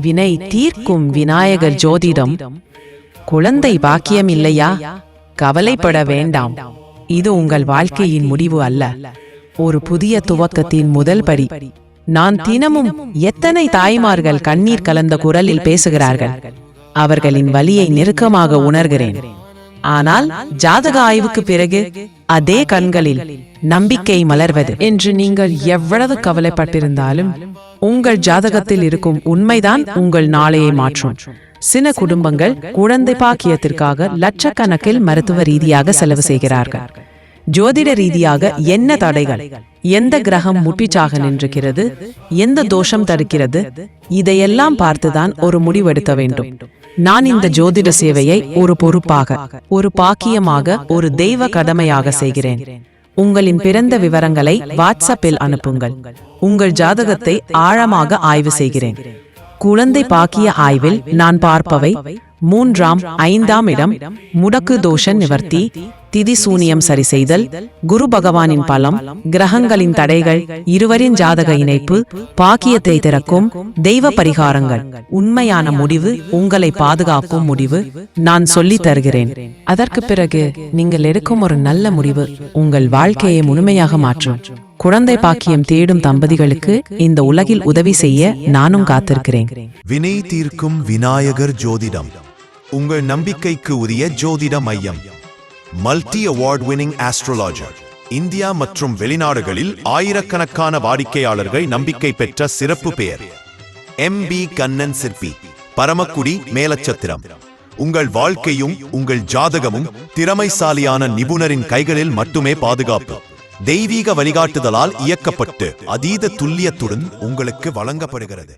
வினை தீர்க்கும் விநாயகர் ஜோதிடம். குழந்தை பாக்கியம் இல்லையா கவலைப்பட வேண்டாம். இது உங்கள் வாழ்க்கையின் முடிவு அல்ல. ஒரு புதிய துவக்கத்தின் முதல் படி. நான் தினமும் எத்தனை தாய்மார்கள் கண்ணீர் கலந்த குரலில் பேசுகிறார்கள்? அவர்களின் வலியை நெருக்கமாக உணர்கிறேன். ஆனால் ஜாதக ஆய்வுக்கு பிறகு அதே கண்களில் நம்பிக்கை மலர்வது. என்று நீங்கள் எவ்வளவு கவலைப்பட்டிருந்தாலும் உங்கள் ஜாதகத்தில் இருக்கும் உண்மைதான் உங்கள் நாளையை மாற்றும். சில குடும்பங்கள் குழந்தை பாக்கியத்திற்காக லட்சக்கணக்கில் மருத்துவ ரீதியாக செலவு செய்கிறார்கள். ஜோதிட ரீதியாக என்ன தடைகள்? எந்த கிரகம் முப்பிச்சாக நின்றுகிறது? எந்த தோஷம் தடுக்கிறது? இதையெல்லாம் பார்த்துதான் ஒரு முடிவெடுக்க வேண்டும். நான் இந்த ஜோதிட சேவையை ஒரு பொறுப்பாக ஒரு பாக்கியமாக ஒரு தெய்வ கடமையாக செய்கிறேன். உங்களின் பிறந்த விவரங்களை வாட்ஸ்அப்பில் அனுப்புங்கள். உங்கள் ஜாதகத்தை ஆழமாக ஆய்வு செய்கிறேன். குழந்தை பாக்கிய ஆய்வில் நான் பார்ப்பவை மூன்றாம் ஐந்தாம் இடம் முடக்கு தோஷ நிவர்த்தி திதி சூனியம் சரி செய்தல் குரு பகவானின் பலம் கிரகங்களின் தடைகள் இருவரின் ஜாதக இணைப்பு பாக்கியத்தை திறக்கும் தெய்வ பரிகாரங்கள் உண்மையான முடிவு உங்களை பாதுகாக்கும் முடிவு நான் சொல்லித் தருகிறேன். அதற்கு பிறகு நீங்கள் எடுக்கும் ஒரு நல்ல முடிவு உங்கள் வாழ்க்கையை முழுமையாக மாற்றும். குழந்தை பாக்கியம் தேடும் தம்பதிகளுக்கு இந்த உலகில் உதவி செய்ய நானும் காத்திருக்கிறேன். வினை தீர்க்கும் விநாயகர் ஜோதிடம். உங்கள் நம்பிக்கைக்கு உரிய ஜோதிட மையம். Multi award winning astrologer India மற்றும் வெளிநாடுகளில் ஆயிரக்கணக்கான வாடிக்கையாளர்கள் நம்பிக்கை பெற்ற சிறப்பு பெயர். எம் பி கண்ணன் சிற்பி பரமக்குடி மேலச்சத்திரம். உங்கள் வாழ்க்கையும் உங்கள் ஜாதகமும் திறமைசாலியான நிபுணரின் கைகளில் மட்டுமே பாதுகாப்பு. தெய்வீக வழிகாட்டுதலால் இயக்கப்பட்டு அதீத துல்லியத்துடன் உங்களுக்கு வழங்கப்படுகிறது.